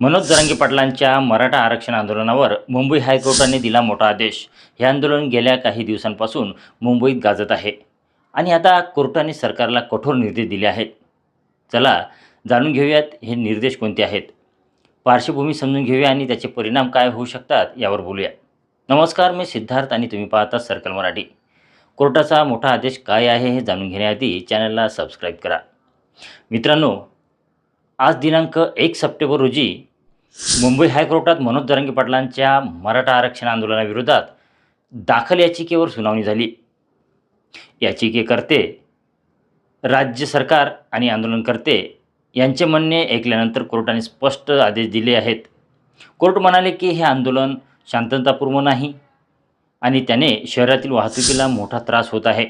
मनोज जरांगे पाटलांच्या मराठा आरक्षण आंदोलनावर मुंबई हायकोर्टाने दिला मोठा आदेश. हे आंदोलन गेल्या काही दिवसांपासून मुंबईत गाजत आहे. आणि आता कोर्टाने सरकारला कठोर निर्देश दिले आहेत. चला जाणून घेऊयात हे निर्देश कोणते आहेत. पार्श्वभूमी समजून घेऊया आणि त्याचे परिणाम काय होऊ शकतात यावर बोलूया. नमस्कार मी सिद्धार्थ आणि तुम्ही पाहता सर्कल मराठी. कोर्टाचा मोठा आदेश काय आहे हे जाणून घेण्याआधी चॅनलला सबस्क्राईब करा. मित्रांनो आज दिनांक एक सप्टेंबर रोजी मुंबई हायकोर्टात मनोज दरंगे पाटलांच्या मराठा आरक्षण आंदोलनाविरोधात दाखल याचिकेवर सुनावणी झाली. याचिकेकर्ते राज्य सरकार आणि आंदोलनकर्ते यांचे म्हणणे ऐकल्यानंतर कोर्टाने स्पष्ट आदेश दिले आहेत. कोर्ट म्हणाले की हे आंदोलन शांततापूर्व नाही आणि त्याने शहरातील वाहतुकीला मोठा त्रास होत आहे.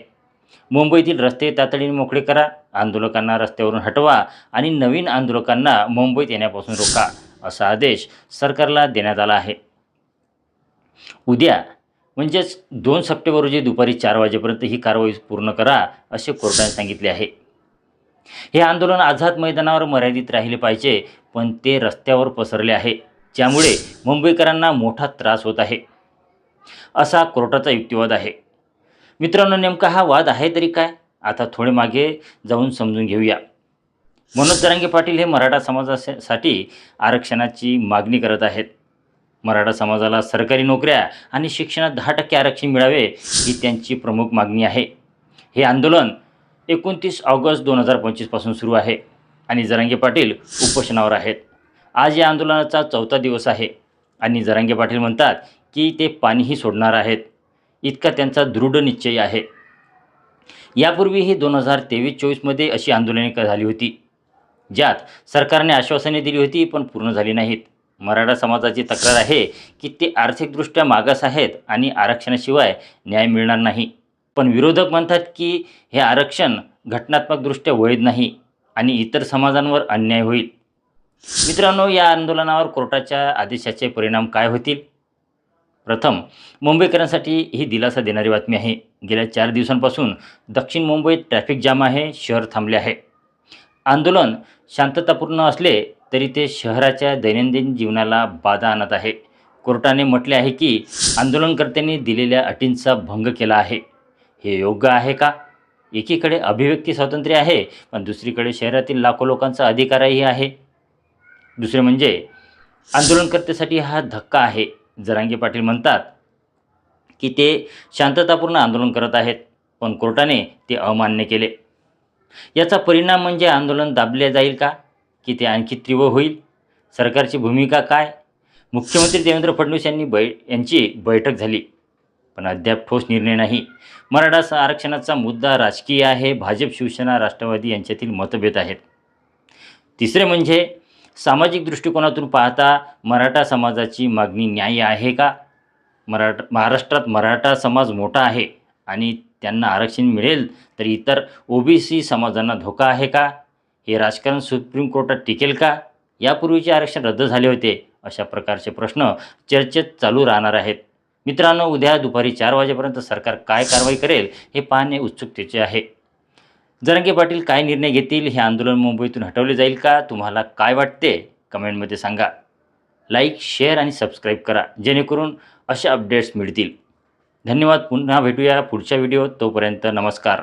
मुंबईतील रस्ते तातडीने मोकळे करा आंदोलकांना रस्त्यावरून हटवा आणि नवीन आंदोलकांना मुंबईत येण्यापासून रोका. असा आदेश सरकारला देण्यात आला आहे. उद्या म्हणजेच दोन सप्टेंबर रोजी दुपारी चार वाजेपर्यंत ही कारवाई पूर्ण करा असे कोर्टाने सांगितले आहे. हे आंदोलन आझाद मैदानावर मर्यादित राहिले पाहिजे पण ते रस्त्यावर पसरले आहे. ज्यामुळे मुंबईकरांना मोठा त्रास होत आहे. असा कोर्टाचा युक्तिवाद आहे. मित्रांनो नेमका हा वाद आहे तरी काय? आता थोडे मागे जाऊन समजून घेऊया. मनोज जरांगे पाटील हे मराठा समाजासाठी आरक्षणाची मागणी करत आहेत. मराठा समाजाला सरकारी नोकऱ्या आणि शिक्षणात दहा टक्के आरक्षण मिळावे ही त्यांची प्रमुख मागणी आहे. हे आंदोलन एकोणतीस ऑगस्ट दोन हजार पंचवीसपासून सुरू आहे आणि जरांगे पाटील उपोषणावर आहेत. आज या आंदोलनाचा चौथा दिवस आहे आणि जरांगे पाटील म्हणतात की ते पाणीही सोडणार आहेत. इतका त्यांचा दृढ निश्चय आहे. यापूर्वीही दोन हजार तेवीस चोवीसमध्ये अशी आंदोलने झाली होती. ज्यात सरकारने आश्वासने दिली होती पण पूर्ण झाली नाहीत. मराठा समाजाची तक्रार आहे की ते आर्थिकदृष्ट्या मागास आहेत आणि आरक्षणाशिवाय न्याय मिळणार नाही. पण विरोधक म्हणतात की हे आरक्षण घटनात्मकदृष्ट्या वैध नाही आणि इतर समाजांवर अन्याय होईल. मित्रांनो या आंदोलनावर कोर्टाच्या आदेशाचे परिणाम काय होतील? प्रथम मुंबईकरांसाठी ही दिलासा देणारी बातमी आहे. गेल्या चार दिवसांपासून दक्षिण मुंबईत ट्रॅफिक जाम आहे शहर थांबले आहे. आंदोलन शांततापूर्ण असले तरी ते शहराच्या दैनंदिन जीवनाला बाधा आणत आहे. कोर्टाने म्हटले आहे की आंदोलनकर्त्यांनी दिलेल्या अटींचा भंग केला आहे. हे योग्य आहे का? एकीकडे अभिव्यक्ती स्वातंत्र्य आहे पण दुसरीकडे शहरातील लाखो लोकांचा अधिकारही आहे. दुसरे म्हणजे आंदोलनकर्त्यासाठी हा धक्का आहे. जरांगे पाटील म्हणतात की ते शांततापूर्ण आंदोलन करत आहेत पण कोर्टाने ते अमान्य केले. याचा परिणाम म्हणजे आंदोलन दाबले जाईल का? की ते आणखी तीव्र होईल? सरकारची भूमिका काय? मुख्यमंत्री देवेंद्र फडणवीस यांनी बै यांची बैठक झाली. पण अद्याप ठोस निर्णय नाही. मराठा आरक्षणाचा मुद्दा राजकीय आहे. भाजप शिवसेना राष्ट्रवादी यांच्यातील मतभेद आहेत. तिसरे म्हणजे सामाजिक दृष्टिकोनातून पाहता मराठा समाजाची मागणी न्याय्य आहे का? मराठा महाराष्ट्रात मराठा समाज मोठा आहे आणि त्यांना आरक्षण मिळेल तर इतर ओबीसी समाजांना धोका आहे का? हे राजकारण सुप्रीम कोर्टात टिकेल का? यापूर्वीचे आरक्षण रद्द झाले होते अशा प्रकारचे प्रश्न चर्चेत चालू राहणार आहेत. मित्रांनो उद्या दुपारी चार वाजेपर्यंत सरकार काय कारवाई करेल हे पाहणे उत्सुकतेचे आहे. जरंगे पाटील काय निर्णय घेतील हे आंदोलन मुंबईतून हटवले जाईल का? तुम्हाला काय वाटते? कमेंटमध्ये सांगा. लाईक शेअर आणि सबस्क्राईब करा जेणेकरून अशा अपडेट्स मिळतील. धन्यवाद. पुन्हा भेटूया पुढच्या व्हिडिओत तोपर्यंत नमस्कार.